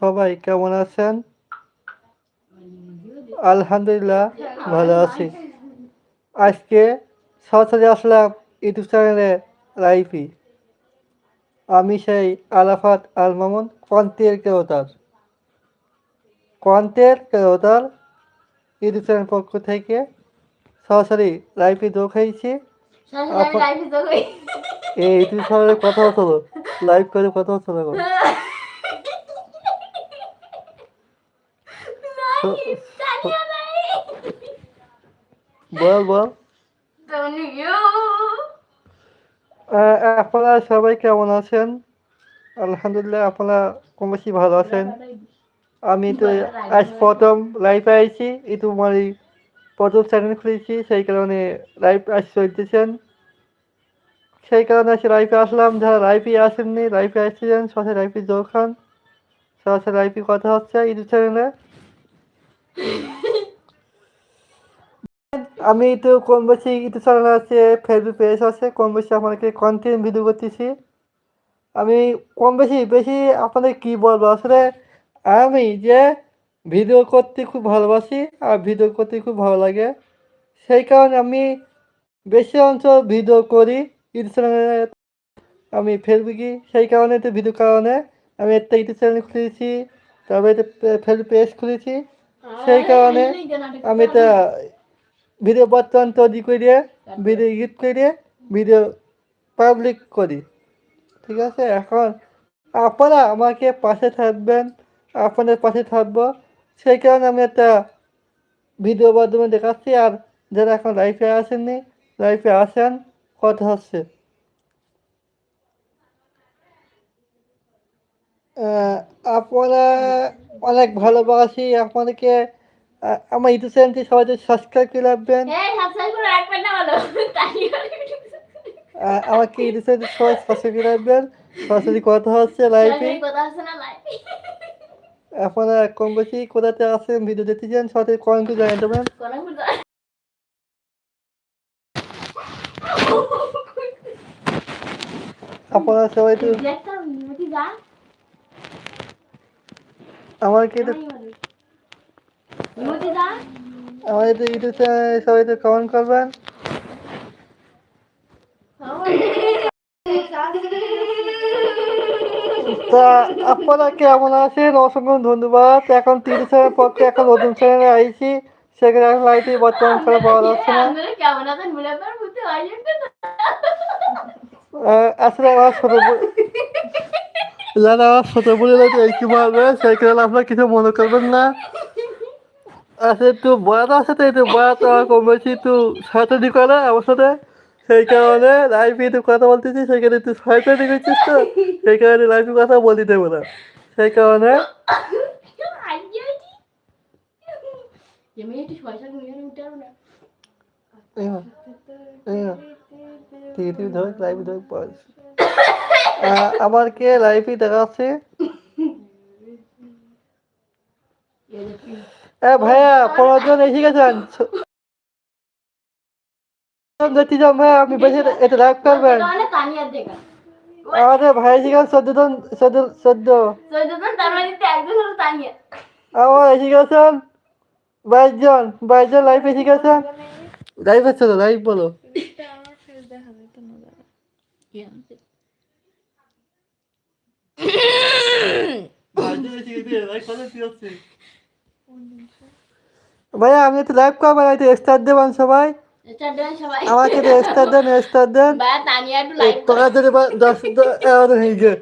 সবাই কেমন আছেন? আলহামদুলিল্লাহ ভালো আছি। আজকে সরাসরি আসলাম ইউটিউব চ্যানেলে লাইভই আমি সেই আলাফাত আল মামুন কন্তের কেরোতার কন্তের কেরোতার ইউটিউব চ্যানেল পক্ষ থেকে সরাসরি সরাসরি যোগ হই। এই ইউটিউব চ্যানেলে কথা হতো লাইভ করে কথা হতো না তানিয়া ভাই। বল বল। আপনারা সবাই কেমন আছেন? আলহামদুলিল্লাহ আপনারা কম বেশি ভালো আছেন। আমি তো আজ প্রথম লাইভে আইছি এই তোমার প্রথম চ্যানেল খুলেছি সেই কারণে লাইভ আজ চলতেছেন সেই কারণে আজকে লাইভে আসলাম যারা লাইভে আসেননি লাইভে আসছেন সরাসরি লাইভে যোগ খান সরাসরি লাইভে কথা হচ্ছে ইউটিউব চ্যানেলে আমি তো কম বেশি ইউটিউব চ্যানেল আছে ফেসবুক পেজ আছে, কম বেশি আপনাকে কন্টেন্ট ভিডিও করতেছি। আমি কম বেশি বেশি আপনাদের কি বলব? আসলে আমি যে ভিডিও করতে খুব ভালোবাসি আর ভিডিও করতে খুব ভালো লাগে, সেই কারণে আমি বেশি অংশ ভিডিও করি ইউটিউব চ্যানেলে আমি ফেসবুকে সেই কারণে তো ভিডিও কারণে আমি একটা ইউটিউব চ্যানেল খুলেছি, তারপরে ফেসবুক পেজ খুলেছি। সেই কারণে আমি এটা ভিডিও বর্তমান তৈরি করে ভিডিও এডিট করে ভিডিও পাবলিক করি। ঠিক আছে? এখন আপনারা আমাকে পাশে থাকবেন আপনাদের পাশে থাকব। সেই কারণে আমি একটা ভিডিও মাধ্যমে দেখাচ্ছি। আর যারা এখন লাইফে আসেননি লাইফে আসেন কথা হচ্ছে। আপনারা অনেক ভালোবাসি আপনাদেরকে আমার ইউটিউব চ্যানেলটি সবাই সাবস্ক্রাইব করে রাখবেন করে। তানিয়া। আমাকে ইউটিউব চ্যানেলটি সবাই সাবস্ক্রাইব করে রাখবেন সরাসরি কথা হচ্ছে লাইভে। আপনারা কম বেশি কোথাতে আসেন ভিডিও দেখতে চান সাথে কমেন্টে দেবেন কোনো বুঝা- আপনারা সবাই তো তাই বলে। মিমতি যা। আমাদের ইউটিউব চ্যানেলে সবাই তো কমেন্ট করবেন। তা আপনারা কেমন আছেন? অসংখ্য ধন্যবাদ। এখন তিরিশ চ্যানেল পক্ষে এখন নতুন চ্যানেলে আইছি। সেখানে এখন লাইটে বর্তমান ছাড়া পাওয়া যাচ্ছে না। আসলে আমার ছোট যারা আমার ছোট বোনেরা তো এই কি বলবে সেই কারণে আপনারা কিছু মনে করবেন না আসলে একটু বয়াত আছে তো একটু বয়াত আমার কম বেশি একটু সহায়তা করে আমার সাথে সেই কারণে লাইফে একটু কথা বলতেছি সেখানে একটু সহায়তা করছিস তো সেই কারণে লাইফে কথা বলতে দেবো না সেই কারণে পারব আছে ধর লাইফে ধর আমার কে লাইফে দেখা আছে এ ভাইয়া পনেরো জন এসে গেছেন ভাইয়া আপনি বেশি এটা লাইভ করবেন। তাহলে তানিয়ার দেখা। আমাদের ভাই এসে গেছে চোদ্দ জন চোদ্দ চোদ্দ। তার মানে। আমার এসে গেছেন বাইশ জন বাইশ জন লাইভ এসে গেছেন। লাইভ হচ্ছে তো লাইভ বলো ভাইয়া আমি একটু লাইভ করবেন একটু স্টার দেবেন সবাই। আমাকে একটু স্টার দেন স্টার দেন। তোরা যদি দশ এগারো জন হয়ে গে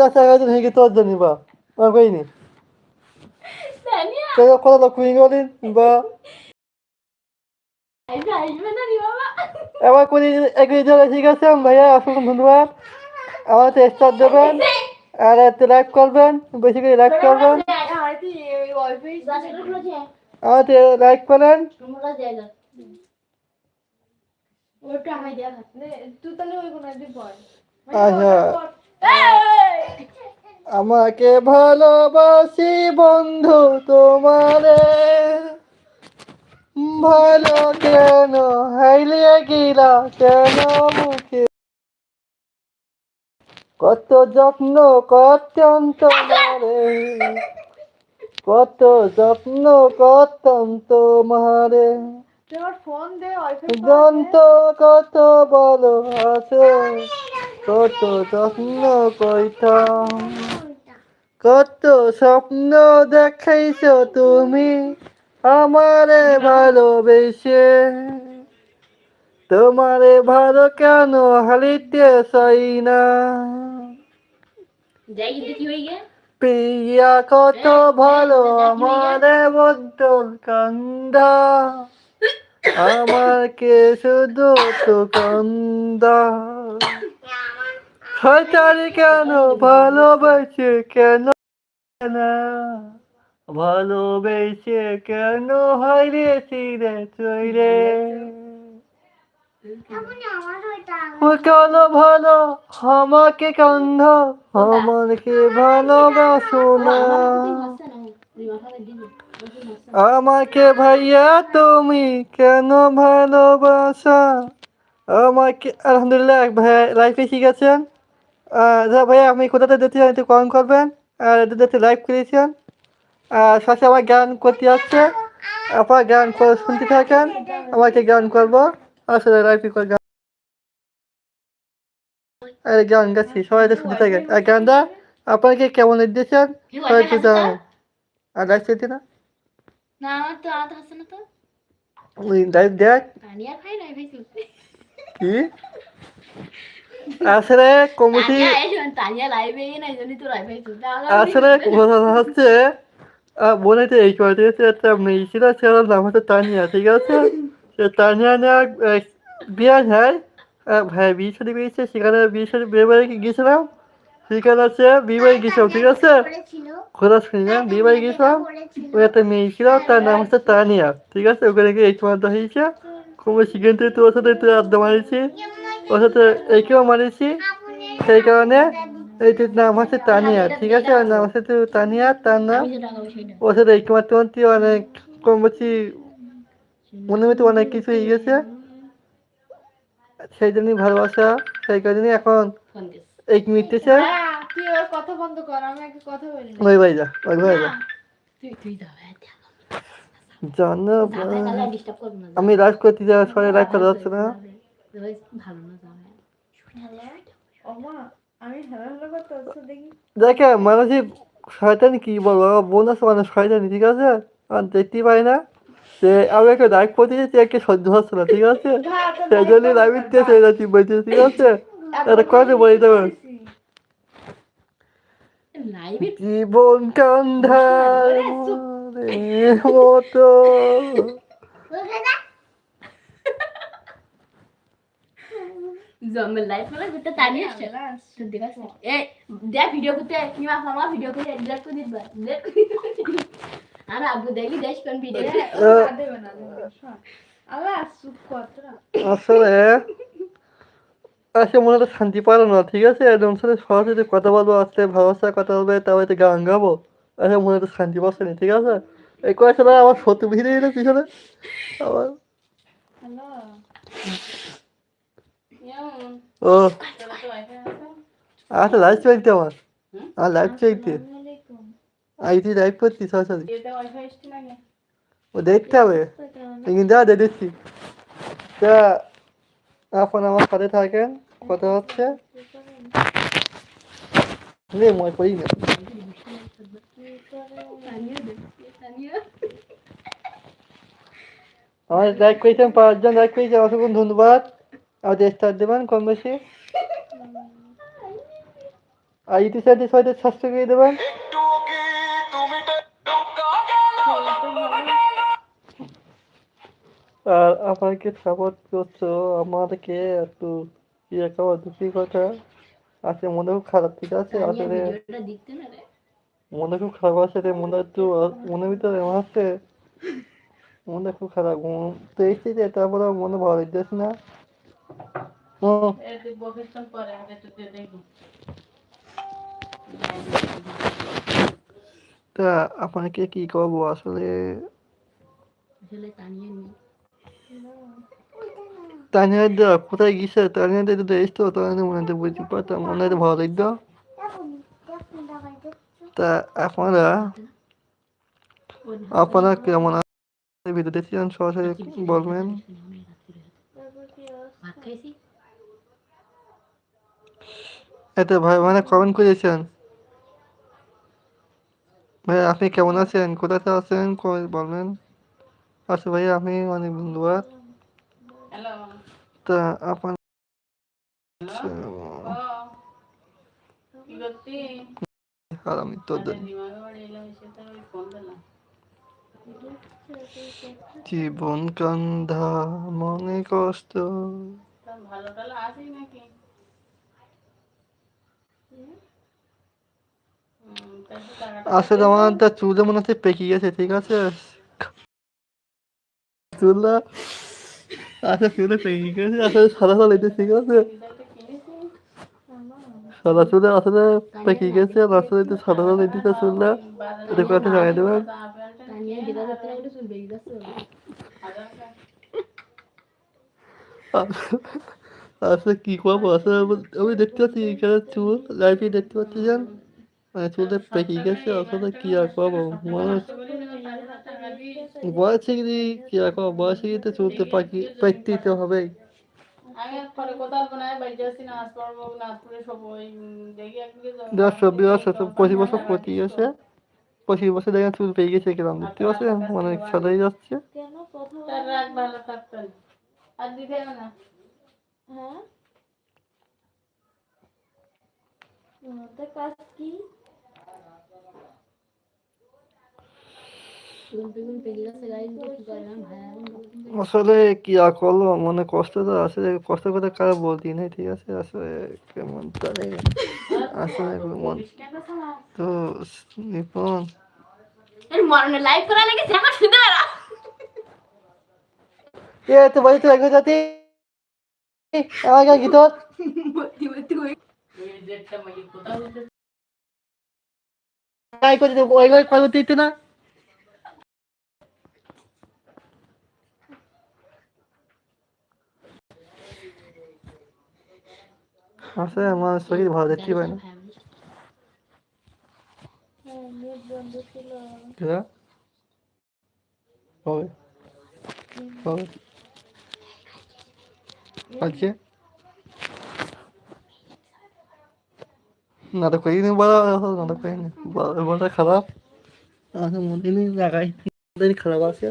দশ এগারো হয়ে গে তোর জন্য বা আমার কত লোক হয়ে গেলেন বা আসবে না বাবা। এবার করে এগিয়ে ঠিক আছে ভাইয়া অসংখ্য ধন্যবাদ। আমার তো স্টার দেবেন আর একটু লাইক করবেন বেশি করে লাইক করবেন তো লাইক করেন। আমাকে ভালোবাসি বন্ধু তোমারে। ভালো কেন? হাইলিয়ে গিলা কেন মুখে? কত যত্ন কত তোমারে কত যত্ন তোমার ফোন যন্ত কত বলো আছে কত যত্ন কইতাম। কত স্বপ্ন দেখাইছ তুমি আমারে ভালোবেসে। তোমারে ভালো কেন হারিতে চাই না? যাই কিন্তু কি হয়ে প্রিয়া কত ভালো আমারে বদল কান্দা। আমাকে শুধু তো কান্দা। হাজারি কেন ভালোবেসে কেন না? ভালোবেসে কেন হাইরে ছিঁড়ে চইরে কেন ভালো? আমাকে কান্ধ আমাকে ভালোবাসো না। আমাকে ভাইয়া, তুমি কেন ভালোবাসা? আমাকে আলহামদুলিল্লাহ ভাইয়া লাইফে শিখেছেন যা ভাইয়া, আপনি কোথাতে দেখতে চান একটু কমেন্ট করবেন। আর দেখতে লাইভ করেছেন। আর সাথে আমার গান করতে আসছে। আপনার গান শুনতে থাকেন। আমাকে গান করব। আসলে লাইফে করে গান। আরে গান গাচ্ছি সবাই শুনতে থাকেন। আর গানটা আপনাকে কেমন দিয়েছেন সবাই একটু জানাবেন আর লাইভ চলছে না? না তো আওয়াজ আসছে না তো। ওই লাইভ দেখ। কি? আসলে কমিটি আসলে কথা হচ্ছে মনে তো এই দিয়েছে একটা মেয়ে ছিল সে নাম হচ্ছে তানিয়া ঠিক আছে? সে তানিয়া নেওয়া বিয়ে হয় ভাই বিয়ে সাথে বেরিয়েছে সেখানে বিয়ে সাথে বিয়ে বাড়ি গিয়েছিলাম সেখানে আছে বিয়ে বাড়ি গিয়েছিলাম ঠিক আছে খোলা শুনি না বিয়ে বাড়ি গিয়েছিলাম ওই একটা মেয়ে ছিল তার নাম হচ্ছে তানিয়া ঠিক আছে ওখানে গিয়ে এই তোমার হয়েছে কোনো সেখান থেকে তোর সাথে একটু আড্ডা মারিছি ওর সাথে এইকেও মারিছি সেই কারণে এইটির নাম হচ্ছে তানিয়া ঠিক আছে ওর নাম হচ্ছে তানিয়া তার নাম খাব ওর সাথে এই মারতে মারতে অনেক কম বেশি মনে মতো অনেক কিছু হয়ে গেছে। সেই জন্যই ভালোবাসা সেই কারণে এখন এই মিটতেছে হ্যাঁ, ওর কথা বন্ধ কর আমি আগে কথা বলি ওই ভাই যা ওই ভাই যা। তুই তুই জানো আমি লাইভ করতে যা সবাই লাইভ করা যাচ্ছে না। হচ্ছে দেখি। দেখে মানুষই শয়তানি কি বলব? বোন আছে মানে শয়তানি ঠিক আছে? আর দেখতেই পাই না। সে আমি একটা লাইভ করতে যাচ্ছি একে সহ্য হচ্ছে না ঠিক আছে? সেই জন্য চলে যাচ্ছি বলছি ঠিক আছে? এটা করে বলে দেবে জীবন কান্ধার মতো। জম্মের লাইভ মানে করতে তানি আসছে। তো দেখা এ দেখ ভিডিও করতে কিংবা আমার ভিডিও করে করে ডিলেট করে দিবা আর দেখলি দেশ কোন ভিডিও দেবে না। আল্লাহ চুপ তোরা। আসলে আসলে মনে তো শান্তি পালো না ঠিক আছে? একদম সাথে সরাসরি কথা বলব আসলে ভালোবাসা কথা বলবে তারপরে গান গাবো। আসলে মনে তো শান্তি পাচ্ছে না ঠিক আছে? এই কয়েকটা আমার শত্রু ভিড়ে এলো পিছনে। আবার। ও। আচ্ছা লাইভ চলতে আমার। আমার লাইভ চলতে এটা ওয়াইফাই এসছে না ও দেখতে হবে কিন্তু যা দেখছি তা এখন আমার সাথে থাকেন কথা হচ্ছে রে মই করি না আমার লাইক করেছেন পাঁচজন লাইক করেছেন অসংখ্য ধন্যবাদ আমাদের স্টার দেবেন কম বেশি আর ইউটিউব সাইডে সবাই সাবস্ক্রাইব করে দেবেন আর আমাকে সাপোর্ট করছ আমাদেরকে একটু ইয়ে খাওয়া দুঃখী কথা আছে মনে খুব খারাপ ঠিক আছে? আসলে মনে খুব খারাপ আছে রে মনে একটু মনের ভিতরে আমার মনে খুব খারাপ তো এসেছি যে তারপরে মনে ভালো লাগতেছে না। তা আপনাকে কি করব আসলে? আসলে নেই। তানিয়া দা কোথায় গেছে তানিয়া দা যদি এসতো তাহলে মনে বুঝতে পারতাম মনে হয় ভালো লাগতো তা আপনারা আপনারা কেমন আছেন ভিডিও সরাসরি বলবেন ভাই মানে কমেন্ট করেছেন ভাই আপনি কেমন আছেন কোথাতে আছেন বলবেন আচ্ছা ভাই আমি অনেক ধন্যবাদ। তা আপনার আর আমি তো জীবন কান্ধা মনে কষ্ট। ভালো টালো আছিস নাকি? আসলে আমার চুলে মনে হচ্ছে পেকে গেছে ঠিক আছে? আচ্ছা গেছে আসলে সাদা সাদা লেগে ঠিক আছে সাদা চুলে, আসলে সাদা এটা টাকা। আসলে কি করব? আসলে আমি- দেখতে পাচ্ছি এখানে চুল লাইফে দেখতে পাচ্ছি যেন মানে চুলটা পেকে গেছে, আসলে কি আর করব? মানুষ টাকা দিস। বয়সে গিয়ে কি আর করব তো চুলতে পাকি পেকতেই তো হবেই আমি আর পরে কোথাও বানায় বাড়ি যাচ্ছি নাচ করব নাচ করে সব ওই উম, দেখি একদিকে যাব। দেড়শো বিয়াশো তো পঁচিশ বছর প্রতি আছে পঁচিশ বছর দেখেন চুল পেয়ে গেছে কিরম দেখতে পাচ্ছেন? মানে সাদাই যাচ্ছে। কেন কথা তার রাগ ভালো থাকতো না। আর দিতে হবে না। হ্যাঁ? কাজ কি চুল পেগুন পেকে গেছে গাইজ কি করলাম ভাই আসলে কি আর করল মানে কষ্ট তো আসলে কষ্ট করে কারও বলতি নেই ঠিক আছে? আসলে কেমন জানি আসলে মন তো এর মরণে লাইভ করা লাগে দেখা শুনতে পারা। এ তো একবার যাতে। আমাকে করে দিতে না। আসলে আমার শরীর ভালো দেখতে পাই না হ্যাঁ হবে হবে আজকে নাটক করিনি বলা নাটক করিনি বলা খারাপ মনে নেই লাগাই খারাপ আছে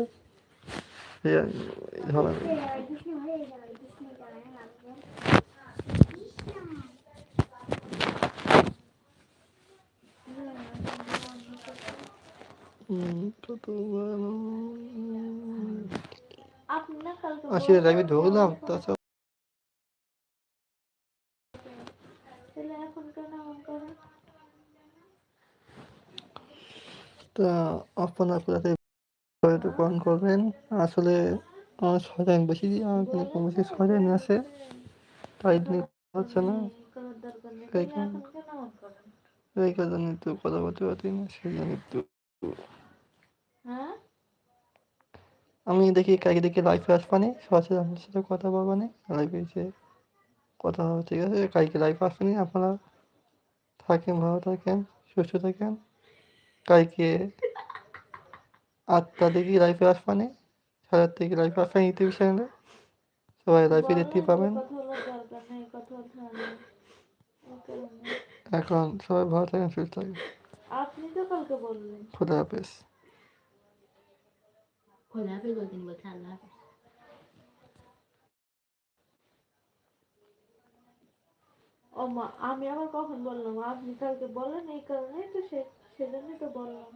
এই ধরনের হুম, কত ভালো। আপনি না কালকে লাইভে ঢুকলাম তাছাড়া তা আপনারা করবেন। আসলে আমার বেশি আমার কম বেশি আছে তাই হচ্ছে না কারণে কথা বলতে পারছি না সেই জন্য আমি দেখি কালকে দেখি লাইফে আসবানি সরাসরি আপনার সাথে কথা বলবানি লাইফে এসে কথা হবে ঠিক আছে? কালকে লাইফে আসবানি আপনারা থাকেন ভালো থাকেন সুস্থ থাকেন। কালকে আটটা দেখি লাইফে আসবানি সাড়ে আটটা দেখি লাইফে আসবেন ইউটিউব চ্যানেলে সবাই লাইফে দেখতে পাবেন। এখন সবাই ভালো থাকেন সুস্থ থাকেন। তো কালকে বললেন খোদা হাফেজ খোলা হাফেজ বলতেন বলছে আল্লাহ হাফেজ ও মা আমি আবার কখন বললাম আপনি কালকে বলেন এই কারণে তো সে সেজন্যই তো বললাম